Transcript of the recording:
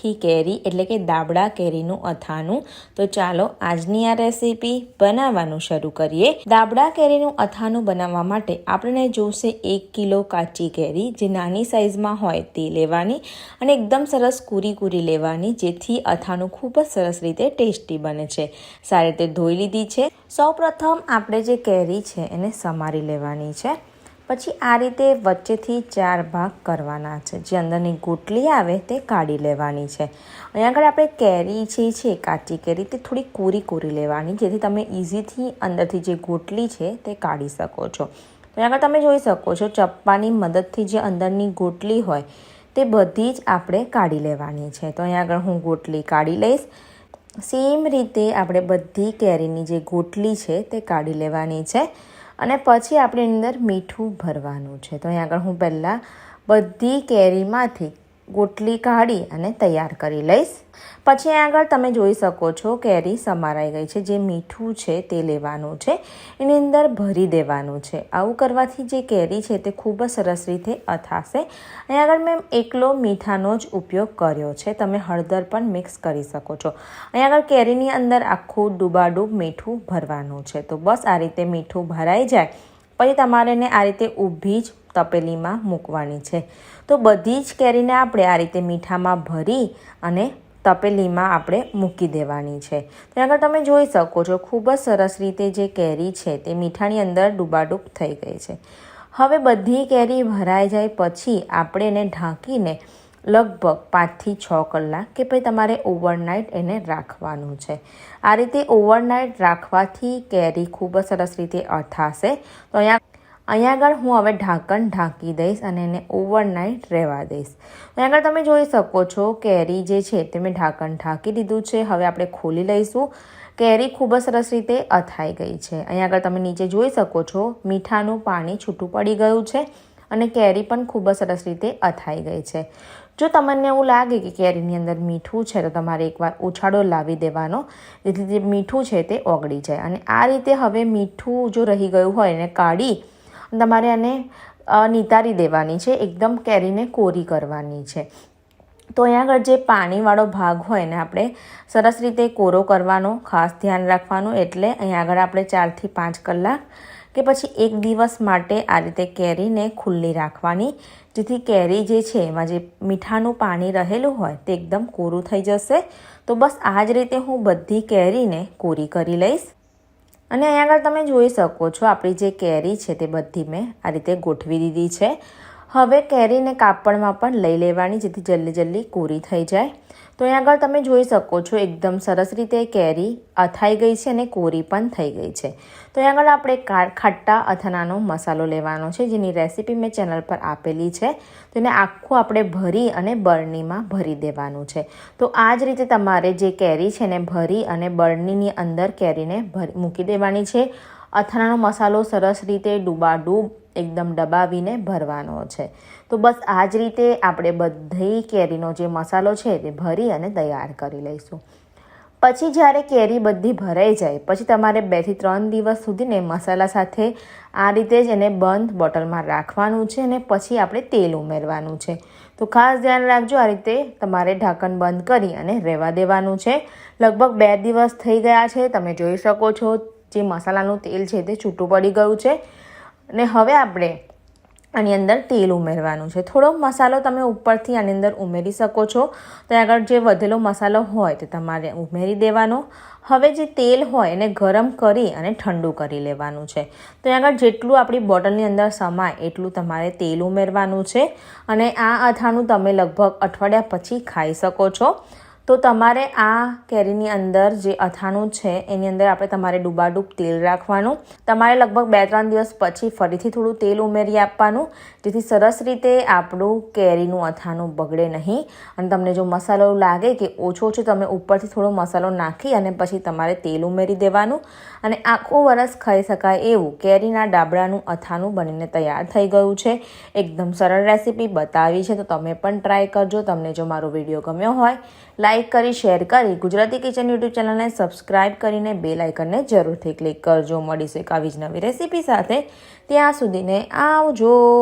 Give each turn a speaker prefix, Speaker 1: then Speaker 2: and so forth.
Speaker 1: તીખી કેરી એટલે કે દાબડા કેરીનું અથાણું. તો ચાલો આજની આ રેસીપી બનાવવાનું શરૂ કરીએ. દાબડા કેરીનું અથાણું બનાવવા માટે આપણને જોશે એક કિલો કાચી કેરી જે નાની સાઇઝમાં હોય તે લેવાની અને એકદમ સરસ કૂરી કૂરી લેવાની જેથી અથાણું ખૂબ જ સરસ રીતે ટેસ્ટી બને છે. સારી રીતે ધોઈ લીધી છે. સૌપ્રથમ આપણે જે કેરી છે એને સમારી લેવાની છે. પછી આ રીતે વચ્ચેથી ચાર ભાગ કરવાના છે. જે અંદરની ગોટલી આવે તે કાઢી લેવાની છે. અહીંયા આગળ આપણે કેરી જે છે, કાચી કેરી, તે થોડી કોરી કોરી લેવાની, જેથી તમે ઇઝીથી અંદરથી જે ગોટલી છે તે કાઢી શકો છો. અહીંયા આગળ તમે જોઈ શકો છો, ચપ્પાની મદદથી જે અંદરની ગોટલી હોય તે બધી જ આપણે કાઢી લેવાની છે. તો અહીંયા આગળ હું ગોટલી કાઢી લઈશ. સેમ રીતે આપણે બધી કેરીની જે ગોટલી છે તે કાઢી લેવાની છે. અને પછી આપણે અંદર મીઠું ભરવાનું છે. તો અહીં આગળ હું પહેલાં બધી કેરીમાંથી ગોટલી કાઢી અને તૈયાર કરી લઈશ. પછી આગળ તમે જોઈ શકો છો કેરી સમારાઈ ગઈ છે. જે મીઠું છે તે લેવાનું છે. એની અંદર ભરી દેવાનું છે. આવું કરવાથી જે કેરી છે તે ખૂબ જ સરસ રીતે અથાશે. અહીં આગળ મેં એકલો મીઠાનો જ ઉપયોગ કર્યો છે. તમે હળદર પણ મિક્સ કરી શકો છો. અહીં આગળ કેરીની અંદર આખું ડૂબાડૂબ મીઠું ભરવાનું છે. તો બસ આ રીતે મીઠું ભરાઈ જાય. પછી તમારે એને આ રીતે ઊભી જ તપેલીમાં મૂકવાની છે. તો બધી જ કેરીને આપણે આ રીતે મીઠામાં ભરી અને તપેલીમાં આપણે મૂકી દેવાની છે. ત્યાં આગળ તમે જોઈ શકો છો, ખૂબ જ સરસ રીતે જે કેરી છે તે મીઠાની અંદર ડૂબાડૂબ થઈ ગઈ છે. હવે બધી કેરી ભરાઈ જાય પછી આપણે એને ઢાંકીને લગભગ પાંચથી છ કલાક કે ભાઈ તમારે ઓવરનાઇટ એને રાખવાનું છે. આ રીતે ઓવરનાઇટ રાખવાથી કેરી ખૂબ જ સરસ રીતે અથાશે. તો અહીંયા અહીંયા આગળ હું હવે ઢાંકણ ઢાંકી દઈશ અને એને ઓવરનાઇટ રહેવા દઈશ. અહીંયા આગળ તમે જોઈ શકો છો કેરી જે છે તે મેં ઢાંકણ ઢાંકી દીધું છે. હવે આપણે ખોલી લઈશું. કેરી ખૂબ જ સરસ રીતે અથાઈ ગઈ છે. અહીંયા આગળ તમે નીચે જોઈ શકો છો મીઠાનું પાણી છૂટું પડી ગયું છે અને કેરી પણ ખૂબ જ સરસ રીતે અથાઈ ગઈ છે. જો તમને એવું લાગે કે કેરીની અંદર મીઠું છે, તો તમારે એકવાર ઉછાળો લાવી દેવાનો. જેથી જે મીઠું છે તે ઓગળી જાય. અને આ રીતે હવે મીઠું જો રહી ગયું હોય એને કાઢી, તમારે આને નિતારી દેવાની છે. એકદમ કેરીને કોરી કરવાની છે. તો અહીંયા આગળ જે પાણીવાળો ભાગ હોય ને આપણે સરસ રીતે કોરો કરવાનો, ખાસ ધ્યાન રાખવાનું. એટલે અહીંયા આગળ આપણે ચારથી પાંચ કલાક કે પછી એક દિવસ માટે આ રીતે કેરીને ખુલ્લી રાખવાની, જેથી કેરી જે છે એમાં જે મીઠાનું પાણી રહેલું હોય તે એકદમ કોરું થઈ જશે. તો બસ આ જ રીતે હું બધી કેરીને કોરી કરી લઈશ. અને અહીંયા આગળ તમે જોઈ શકો છો આપણી જે કેરી છે તે બધી મેં આ રીતે ગોઠવી દીધી છે. હવે કેરીને કાપડમાં પણ લઈ લેવાની, જેથી જલ્દી જલ્દી કોરી થઈ જાય. તો અહીં આગળ તમે જોઈ શકો છો, એકદમ સરસ રીતે કેરી અથાઈ ગઈ છે અને કોરી પણ થઈ ગઈ છે. તો અહીં આગળ આપણે ખાટ્ટા અથાણાનો મસાલો લેવાનો છે, જેની રેસીપી મેં ચેનલ પર આપેલી છે. તો એને આખું આપણે ભરી અને બરણીમાં ભરી દેવાનું છે. તો આ જ રીતે તમારે જે કેરી છે એને ભરી અને બરણીની અંદર કેરીને ભરી, મૂકી દેવાની છે. અથાણાનો મસાલો સરસ રીતે ડૂબાડૂબ એકદમ દબાવીને ભરવાનો છે. તો બસ આ જ રીતે આપણે બધી કેરીનો જે મસાલો છે તે ભરી અને તૈયાર કરી લઈશું. પછી જ્યારે કેરી બધી ભરાઈ જાય, પછી તમારે બેથી ત્રણ દિવસ સુધીને મસાલા સાથે આ રીતે જ એને બંધ બોટલમાં રાખવાનું છે અને પછી આપણે તેલ ઉમેરવાનું છે. તો ખાસ ધ્યાન રાખજો આ રીતે તમારે ઢાંકણ બંધ કરી અને રહેવા દેવાનું છે. લગભગ બે દિવસ થઈ ગયા છે, તમે જોઈ શકો છો જે મસાલાનું તેલ છે તે છૂટું પડી ગયું છે. અને હવે આપણે આની અંદર તેલ ઉમેરવાનું છે. થોડો મસાલો તમે ઉપરથી આની અંદર ઉમેરી શકો છો. તો આગળ જે વધેલો મસાલો હોય તે તમારે ઉમેરી દેવાનો. હવે જે તેલ હોય એને ગરમ કરી અને ઠંડુ કરી લેવાનું છે. તો આગળ જેટલું આપણી બોટલની અંદર સમાય એટલું તમારે તેલ ઉમેરવાનું છે. અને આ અથાણું તમે લગભગ અઠવાડિયા પછી ખાઈ શકો છો. તો તમારે આ કેરીની અંદર જે અથાણું છે, એની અંદર આપણે તમારે ડૂબાડૂબ તેલ રાખવાનું. તમારે લગભગ બે ત્રણ દિવસ પછી ફરીથી થોડું તેલ ઉમેરી આપવાનું, જેથી સરસ રીતે આપણું કેરીનું અથાણું બગડે નહીં. અને તમને જો મસાલો લાગે કે ઓછો છે, તમે ઉપરથી થોડો મસાલો નાખી અને પછી તમારે તેલ ઉમેરી દેવાનું. અને આખું વરસ ખાઈ શકાય એવું કેરીના ડાબડાનું અથાણું બનીને તૈયાર થઈ ગયું છે. એકદમ સરળ રેસીપી બતાવી છે, તો તમે પણ ટ્રાય કરજો. તમને જો મારો વીડિયો ગમ્યો હોય લાઇક કરી, શેર કરી ગુજરાતી કિચન યુટ્યુબ ચેનલને સબસ્ક્રાઇબ કરીને બે લાઇકનને જરૂરથી ક્લિક કરજો. મળીશું એક આવી જ નવી રેસીપી સાથે. ત્યાં સુધીને આવજો.